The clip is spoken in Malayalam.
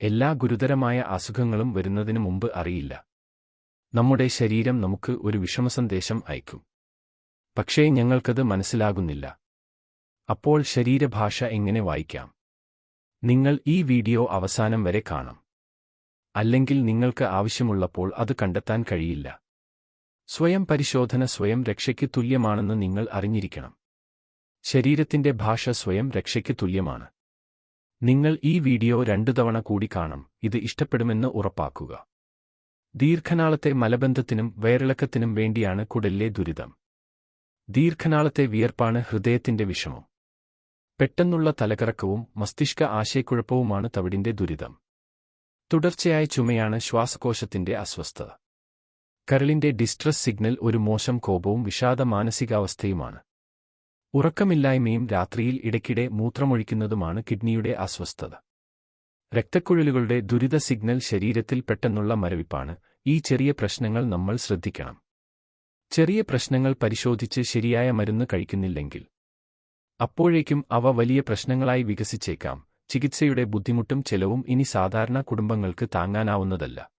എല്ലാ ഗുരുതരമായ അസുഖങ്ങളും വരുന്നതിനു മുമ്പ് അറിയില്ല. നമ്മുടെ ശരീരം നമുക്ക് ഒരു വിഷമസന്ദേശം അയക്കും. പക്ഷേ ഞങ്ങൾക്കത് മനസ്സിലാകുന്നില്ല. അപ്പോൾ ശരീരഭാഷ എങ്ങനെ വായിക്കാം? നിങ്ങൾ ഈ വീഡിയോ അവസാനം വരെ കാണാം. അല്ലെങ്കിൽ നിങ്ങൾക്ക് ആവശ്യമുള്ളപ്പോൾ അത് കണ്ടെത്താൻ കഴിയില്ല. സ്വയം പരിശോധന സ്വയം രക്ഷയ്ക്ക് തുല്യമാണെന്ന് നിങ്ങൾ അറിഞ്ഞിരിക്കണം. ശരീരത്തിന്റെ ഭാഷ സ്വയം രക്ഷയ്ക്ക് തുല്യമാണ്. നിങ്ങൾ ഈ വീഡിയോ രണ്ടു തവണ കൂടി കാണും ഇത് ഇഷ്ടപ്പെടുമെന്ന് ഉറപ്പാക്കുക. ദീർഘനാളത്തെ മലബന്ധത്തിനും വയറിളക്കത്തിനും വേണ്ടിയാണ് കുടലിലെ ദുരിതം. ദീർഘനാളത്തെ വിയർപ്പാണ് ഹൃദയത്തിന്റെ വിഷമം. പെട്ടെന്നുള്ള തലകറക്കവും മസ്തിഷ്ക ആശയക്കുഴപ്പവുമാണ് തവിടിന്റെ ദുരിതം. തുടർച്ചയായ ചുമയാണ് ശ്വാസകോശത്തിന്റെ അസ്വസ്ഥത. കരളിന്റെ ഡിസ്ട്രസ് സിഗ്നൽ ഒരു മോശം കോപവും വിഷാദ മാനസികാവസ്ഥയുമാണ്. ഉറക്കമില്ലായ്മയും രാത്രിയിൽ ഇടയ്ക്കിടെ മൂത്രമൊഴിക്കുന്നതുമാണ് കിഡ്നിയുടെ അസ്വസ്ഥത. രക്തക്കുഴലുകളുടെ ദുരിത സിഗ്നൽ ശരീരത്തിൽ പെട്ടെന്നുള്ള മരവിപ്പാണ്. ഈ ചെറിയ പ്രശ്നങ്ങൾ നമ്മൾ ശ്രദ്ധിക്കണം. ചെറിയ പ്രശ്നങ്ങൾ പരിശോധിച്ച് ശരിയായ മരുന്ന് കഴിക്കുന്നില്ലെങ്കിൽ. അപ്പോഴേക്കും അവ വലിയ പ്രശ്നങ്ങളായി വികസിച്ചേക്കാം. ചികിത്സയുടെ ബുദ്ധിമുട്ടും ചെലവും ഇനി സാധാരണ കുടുംബങ്ങൾക്ക് താങ്ങാനാവുന്നതല്ല.